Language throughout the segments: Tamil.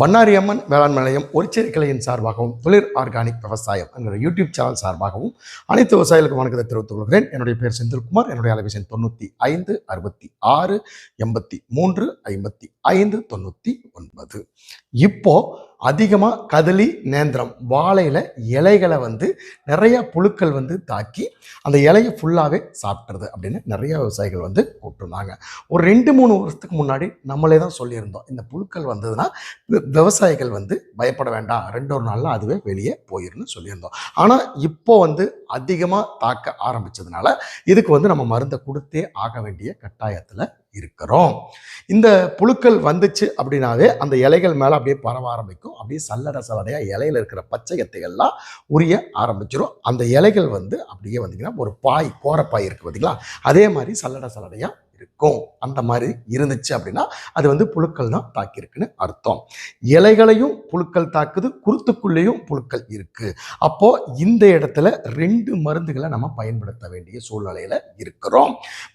பண்ணாரி அம்மன் வேளாண் நிலையம் ஒருச்சேரி கிளையின் சார்பாகவும் தொழில் ஆர்கானிக் விவசாயம் என்கிற யூடியூப் சேனல் சார்பாகவும் அனைத்து விவசாயிகளுக்கும் வணக்கத்தை தெரிவித்துக் கொள்கிறேன். என்னுடைய பேர் செந்தில்குமார். என்னுடைய அலைபேசி தொண்ணூற்றி ஐந்து அறுபத்தி ஆறு எண்பத்தி மூன்று ஐம்பத்தி ஐந்து தொண்ணூற்றி ஒன்பது. இப்போது அதிகமாக கதலி நேந்திரம் வாழையில் இலைகளை வந்து நிறையா புழுக்கள் வந்து தாக்கி அந்த இலையை ஃபுல்லாகவே சாப்பிட்றது அப்படின்னு நிறையா விவசாயிகள் வந்து கூப்பிட்டுருந்தாங்க. ஒரு ரெண்டு மூணு வருஷத்துக்கு முன்னாடி நம்மளே தான் சொல்லியிருந்தோம். இந்த புழுக்கள் வந்ததுன்னா விவசாயிகள் வந்து பயப்பட வேண்டாம். ரெண்டு ஒரு நாளில் அதுவே வெளியே போயிருன்னு சொல்லியிருந்தோம். ஆனால் இப்போ வந்து அதிகமாக தாக்க ஆரம்பித்ததுனால இதுக்கு வந்து நம்ம மருந்தை கொடுத்தே ஆக வேண்டிய கட்டாயத்தில் இருக்கிறோம். இந்த புழுக்கள் வந்துச்சு அப்படின்னாவே அந்த இலைகள் மேலே அப்படியே பரவ ஆரம்பிக்கும். அப்படியே சல்லடை சல்லடையாக இலையில இருக்கிற பச்சை கத்தைகள்லாம் உரிய ஆரம்பிச்சிடும் அந்த இலைகள் வந்து அப்படியே வந்தீங்கன்னா ஒரு பாய் கோரப்பாய் இருக்குது பார்த்தீங்களா அதே மாதிரி சல்லடை சல்லடையாக இருக்கும். அந்த மாதிரி இருந்துச்சு அப்படின்னா அது வந்து புழுக்கள் தான் தாக்கியிருக்குன்னு அர்த்தம். இலைகளையும் புழுக்கள் தாக்குது குருத்துக்குள்ளேயும் புழுக்கள் இருக்கு. அப்போ இந்த இடத்துல ரெண்டு மருந்துகளை நம்ம பயன்படுத்த வேண்டிய சூழ்நிலையில இருக்கிறோம்.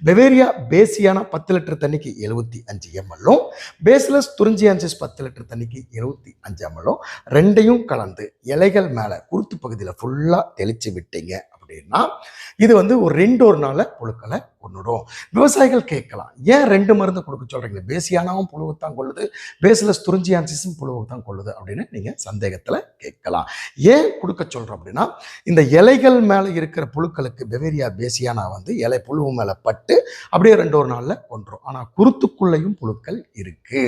பெவேரியா பேசியான பத்து லிட்டர் தண்ணிக்கு எழுபத்தி அஞ்சு எம்எல்லும் பேஸ்லஸ் துறிஞ்சியான்சிஸ் பத்து லிட்டர் தண்ணிக்கு எழுபத்தி அஞ்சு எம்எல்லும் ரெண்டையும் கலந்து இலைகள் மேலே குருத்து பகுதியில் ஃபுல்லாக தெளிச்சு விட்டீங்க அப்படின்னா இது வந்து ஒரு ரெண்டு ஒரு நாளில் புழுக்களை கொண்டுடும் விவசாயிகள் கேட்கலாம். ஏன் ரெண்டு மருந்து கொடுக்க சொல்கிறீங்க பேசியானாவும் புழுவைத்தான் கொள்ளுது. பேஸ்லஸ் துறிஞ்சியான்சிஸும் புழுவை தான் கொள்ளுது அப்படின்னு நீங்கள் சந்தேகத்தில் கேட்கலாம். ஏன் கொடுக்க சொல்கிறோம் அப்படின்னா இந்த இலைகள் மேலே இருக்கிற புழுக்களுக்கு பெவேரியா பேசியானா வந்து இலை புழுவு மேலே பட்டு அப்படியே ரெண்டு ஒரு நாளில் கொன்றும். ஆனால் குருத்துக்குள்ளேயும் புழுக்கள் இருக்குது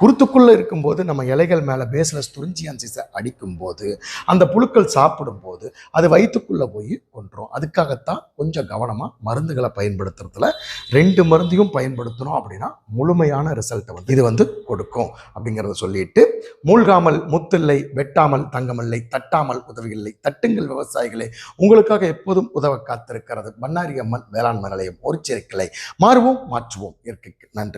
குருத்துக்குள்ளே இருக்கும்போது நம்ம இலைகள் மேலே பேஸ்லஸ் துறிஞ்சியான்சிஸை அடிக்கும்போது அந்த புழுக்கள் சாப்பிடும்போது அது வயிற்றுக்குள்ளே போய் கொன்றும். அதுக்காகத்தான் கொஞ்சம் கவனமாக மருந்துகளை பயன்படுத்துறதுல ரெண்டு மருந்தையும் பயன்படுத்தணும் அப்படின்னா முழுமையான ரிசல்ட்டை வந்து இது வந்து கொடுக்கும் அப்படிங்கிறத சொல்லிட்டு மூழ்காமல் முத்தில்லை வெட்டாமல் தங்கமில்லை தட்டாமல் உதவியில்லை தட்டுங்கள் விவசாயிகளே உங்களுக்காக எப்போதும் உதவ காத்திருக்கிறது பண்ணாரி அம்மன் வேளாண்மை நிலையம் ஒரு சேர்க்கலை மாறுவோம் மாற்றுவோம் இயற்கைக்கு நன்றி.